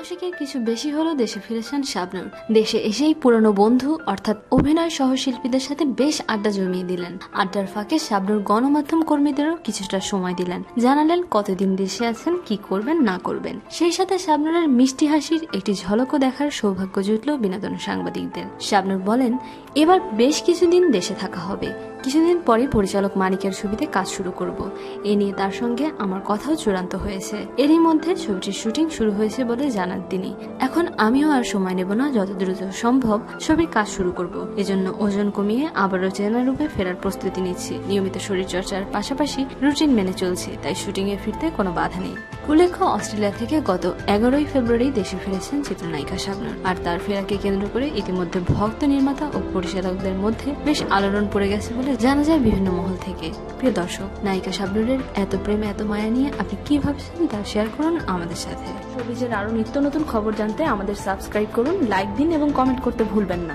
মাসিকের কিছু বেশি হলেও দেশে ফিরেছেন শাবনূর। দেশে এসেই পুরনো বন্ধু, অর্থাৎ অভিনয় সহশিল্পীদের সাথে বেশ আড্ডা জমিয়ে দিলেন। আড্ডার ফাঁকে শাবনুর গণমাধ্যম কর্মীদেরও কিছুটা সময় দিলেন। জানালেন কতদিন দেশে আছেন, কি করবেন, না করবেন। সেই সাথে শাবনূরের মিষ্টি হাসির একটি ঝলকও দেখার সৌভাগ্য জুটল বিনোদন সাংবাদিকদের। শাবনুর বলেন, এবার বেশ কিছুদিন দেশে থাকা হবে। কিছুদিন পরে পরিচালক মানিকের ছবিতে কাজ শুরু করব। এ নিয়ে তার সঙ্গে আমার কথাও চূড়ান্ত হয়েছে। এরই মধ্যে ছবিটির শুটিং শুরু হয়েছে বলে জানান তিনি। এখন আমিও আর সময় নেব না, যত দ্রুত সম্ভব সবই কাজ শুরু করব। এজন্য ওজন কমিয়ে আবারও চেনা রূপে ফেরার প্রস্তুতি নিচ্ছি। নিয়মিত শরীরচর্চার পাশাপাশি রুটিন মেনে চলছে, তাই শুটিংয়ে ফিরতে কোনো বাধা নেই। উল্লেখ্য, অস্ট্রেলিয়া থেকে গত এগারোই ফেব্রুয়ারি দেশে ফিরেছেন চিত্রনায়িকা শাবনূর। আর তার ফেরাকে কেন্দ্র করে ইতিমধ্যে ভক্ত নির্মাতা ও পরিচালকদের মধ্যে বেশ আলোড়ন পড়ে গেছে বলে জানা যায় বিভিন্ন মহল থেকে। প্রিয় দর্শক, নায়িকা শাবনূরের এত প্রেম এত মায়া নিয়ে আপনি কি ভাবছেন তা শেয়ার করুন আমাদের সাথে। শোবিজের আরও নিত্য নতুন খবর জানতে আমাদের সাবস্ক্রাইব করুন, লাইক দিন এবং কমেন্ট করতে ভুলবেন না।